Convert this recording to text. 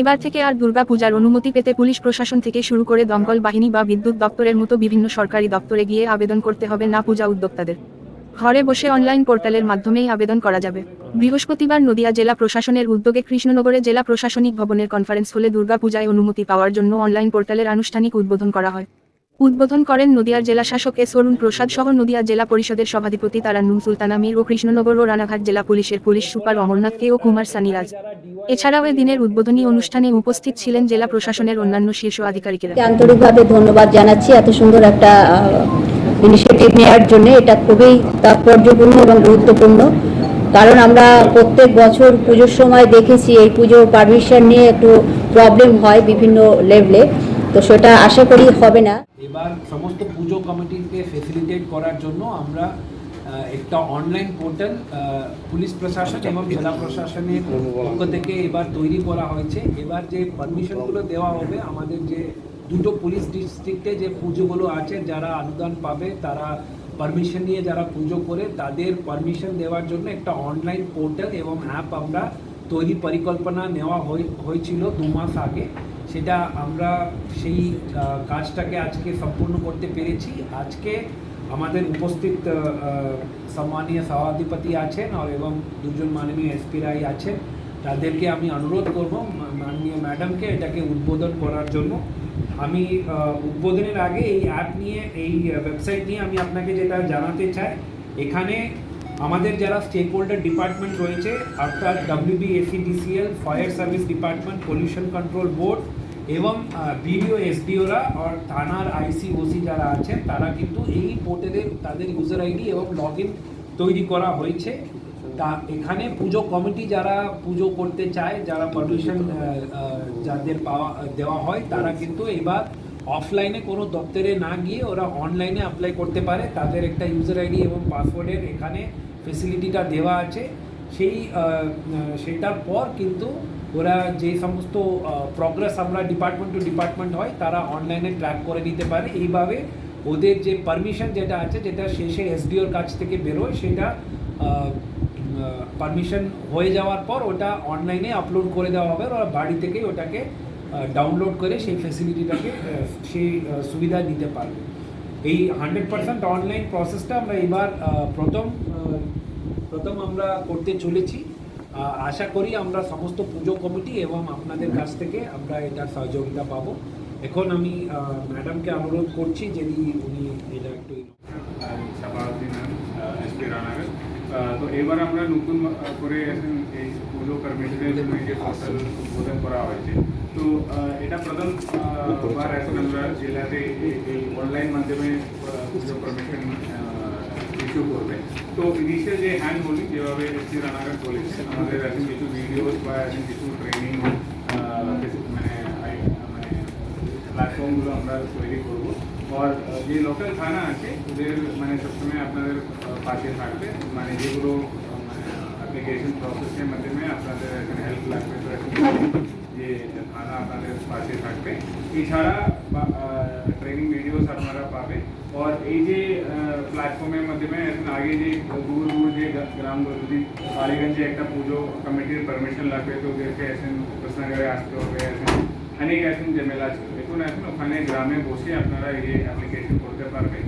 এবার থেকে আর দুর্গা পূজার অনুমতি পেতে পুলিশ প্রশাসন থেকে শুরু করে দমকল বাহিনী বা বিদ্যুৎ দপ্তরের মতো বিভিন্ন সরকারি দপ্তরে গিয়ে আবেদন করতে হবে না পূজা উদ্যোক্তাদের। ঘরে বসে অনলাইন পোর্টালের মাধ্যমেই আবেদন করা যাবে। বৃহস্পতিবার নদিয়া জেলা প্রশাসনের উদ্যোগে কৃষ্ণনগরে জেলা প্রশাসনিক ভবনের কনফারেন্স হলে দুর্গা পূজায় অনুমতি পাওয়ার জন্য অনলাইন পোর্টালের আনুষ্ঠানিক উদ্বোধন করা হয়। উদ্বোধন করেন নদিয়ার জেলা শাসক এস অরুণ প্রসাদ সহ নদিয়া জেলা পরিষদের সভাধিপতি তারান্নুম সুলতানা মীর ও কৃষ্ণনগর ও রানাঘাট জেলা পুলিশের পুলিশ সুপার অমরনাথ কে ও কুমার সানিরাজ। এছাড়াও দিনের উদ্বোধনী অনুষ্ঠানে উপস্থিত ছিলেন জেলা প্রশাসনের অন্যান্য শীর্ষ আধিকারিকেরা। আন্তরিকভাবে ধন্যবাদ জানাচ্ছি, এত সুন্দর একটা ইনিশিয়েটিভ নেওয়ার জন্য। এটা খুবই তাৎপর্যপূর্ণ এবং গুরুত্বপূর্ণ। কারণ আমরা প্রত্যেক বছর পুজোর সময় দেখেছি, এই পুজো পারমিশন নিয়ে একটু প্রবলেম হয় বিভিন্ন লেভেলে তো সেটা আশা করি হবে না। এবার সমস্ত পুজো কমিটিকে ফেসিলিটেট করার জন্য আমরা একটা অনলাইন পোর্টাল পুলিশ প্রশাসন এবং জেলা প্রশাসনের পক্ষ থেকে এবার তৈরি করা হয়েছে। এবার যে পারমিশনগুলো দেওয়া হবে, আমাদের যে দুটো পুলিশ ডিস্ট্রিক্টে যে পুজোগুলো আছে, যারা অনুদান পাবে, তারা পারমিশন নিয়ে যারা পুজো করে, তাদের পারমিশন দেওয়ার জন্য একটা অনলাইন পোর্টাল এবং অ্যাপ আমরা তৈরি পরিকল্পনা নেওয়া হয়ে- হয়েছিল দু মাস আগে। সেটা আমরা সেই কাজটাকে আজকে সম্পূর্ণ করতে পেরেছি। আজকে আমাদের উপস্থিত সম্মানীয় সভাধিপতি আছেন আর এবং দুজন মাননীয় এসপি রায় আছেন। তাদেরকে আমি অনুরোধ করব মাননীয় ম্যাডামকে এটাকে উদ্বোধন করার জন্য। আমি উদ্বোধনের আগে এই অ্যাপ নিয়ে, এই ওয়েবসাইট নিয়ে আমি আপনাকে যেটা জানাতে চাই, এখানে আমাদের যারা স্টেক হোল্ডার ডিপার্টমেন্ট রয়েছে, অর্থাৎ WBACDCL fire service department pollution control board এবং বিডিও এসডিওরা আর থানার আইসি ওসি যারা আছেন, তারা কিন্তু এই পোর্টালের তাদের ইউজার আইডি এবং লগ তৈরি করা হয়েছে। তা এখানে পুজো কমিটি যারা পুজো করতে চায়, যারা পারমিশন যাদের পাওয়া, দেওয়া হয়, তারা কিন্তু এবার অফলাইনে কোনো দপ্তরে না গিয়ে ওরা অনলাইনে অ্যাপ্লাই করতে পারে। তাদের একটা ইউজার আইডি এবং পাসওয়ার্ডের এখানে ফেসিলিটিটা দেওয়া আছে। সেই সেটার পর কিন্তু ওরা যে সমস্ত প্রগ্রেস আমরা ডিপার্টমেন্ট টু ডিপার্টমেন্ট হয়, তারা অনলাইনে ট্র্যাক করে নিতে পারে। এইভাবে ওদের যে পারমিশন যেটা আছে, যেটা শেষে এসডিওর কাছ থেকে বেরোয়, সেটা পারমিশন হয়ে যাওয়ার পর ওটা অনলাইনে আপলোড করে দেওয়া হবে। ওরা বাড়ি থেকেই ওটাকে ডাউনলোড করে সেই ফেসিলিটিটাকে সেই সুবিধা নিতে পারবে। এই হান্ড্রেড পার্সেন্ট অনলাইন প্রসেসটা আমরা এবার প্রথম প্রথম আমরা করতে চলেছি। আশা করি আমরা সমস্ত পুজো কমিটি এবং আপনাদের কাছ থেকে আমরা এটার সহযোগিতা পাবো। এখন আমি ম্যাডামকে অনুরোধ করছি যদি উনি এটা একটু তো এবার আমরা নতুন করে এখন এই পুজো কর্মীদের জন্য এই যে পোর্টাল উদ্বোধন করা হয়েছে। তো এটা প্রথম বার এখন আমরা জেলাতে এই- এই অনলাইন মাধ্যমে পুজো পারমিশন ইস্যু করবে। তো ইনিশিয়াল যে হ্যান্ড হোল্ডিং যেভাবে এসপি রানাঘাট বলেছে, আমাদের এখন কিছু ভিডিওস বা এখন কিছু ট্রেনিং মানে মানে প্ল্যাটফর্মগুলো আমরা তৈরি করব। আর যে লোকাল থানা আছে, ওদের মানে সবসময় আপনাদের পাশে থাকবে। মানে যেগুলো মানে অ্যাপ্লিকেশন প্রসেসের মাধ্যমে আপনাদের এখানে হেল্প লাগবে। তো যে থানা আপনাদের পাশে থাকবে এছাড়া ট্রেনিং ভিডিওস আপনারা পাবে আর এই যে প্ল্যাটফর্মের মাধ্যমে এখন আগে যে দূর দূর যে গ্রা- গ্রামগুলো যদি বালিগঞ্জে একটা পুজো কমিটির পারমিশন লাগবে তো ওদেরকে এখন কৃষ্ণনগরে আসতে হবে এখন অনেক এখন ঝামেলা ছিল এখন এখন ওখানে গ্রামে বসে আপনারা এই অ্যাপ্লিকেশন করতে পারবেন